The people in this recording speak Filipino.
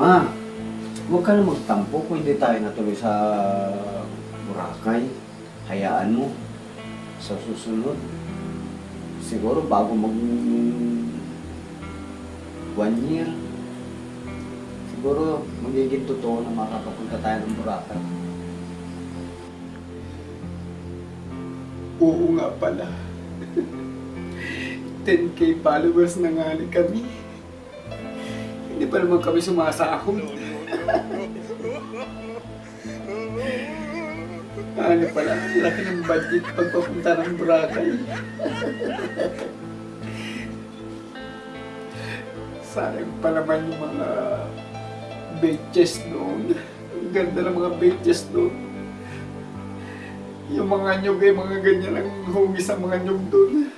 Ma, huwag ka na magtampo kung hindi tayo natuloy sa Boracay. Hayaan mo. Sa susunod. Siguro bago mag one year, siguro magiging totoo na makakapunta tayo ng Boracay. Oo nga pala. 10k followers na nga kami. Hindi pa naman kami sumasahod. ano pala, laki ng budget pagpapunta ng Boracay. Sayang pa naman yung mga beaches doon. Ang ganda ng mga beaches doon. Yung mga nyug ay mga ganyan ang hugis sa mga nyug doon.